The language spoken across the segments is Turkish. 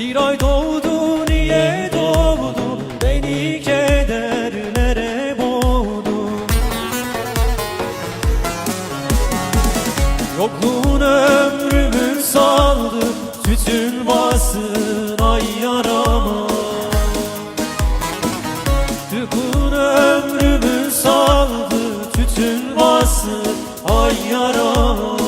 Bir ay doğdu niye doğdu? Beni kederlere boğdu? Yokluğun ömrümü saldı Tütün basın ay yarama. Tütün ömrümü saldı Tütün basın ay yarama.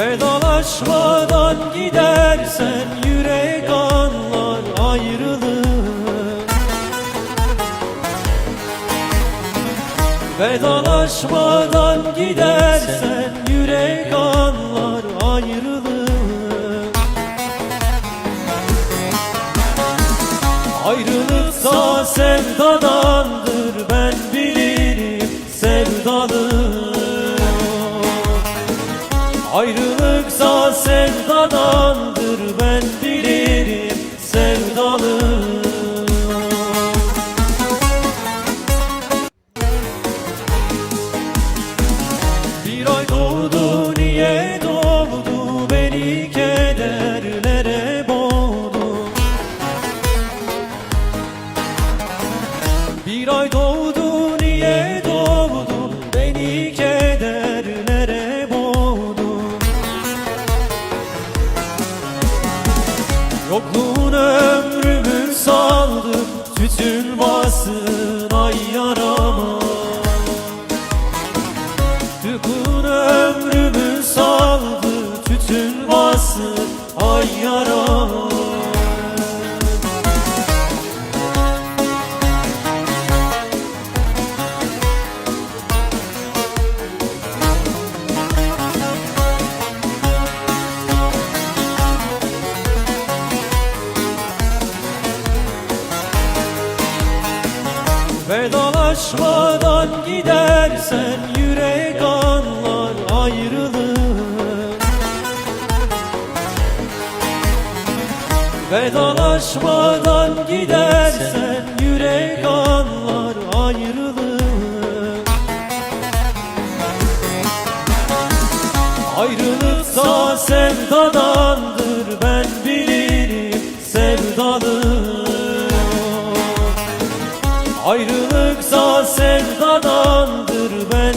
Vedalaşmadan gidersen yürek anlar ayrılık Vedalaşmadan gidersen yürek anlar ayrılık Ayrılıksa sevdadandır ben bilirim sevdalı. Ayrılıksa sevdadandır ben bilirim sevdalı. Bir ay doğdu niye doğdu beni kederlere boğdu? Bir ay doğdu tütün basın ay yarama. Yokluğun ömrümü saldı tütün basın ay yarama Vedalaşmadan gidersen yürek anlar ayrılık. Vedalaşmadan gidersen yürek anlar ayrılık Ayrılık za sevdadandır ben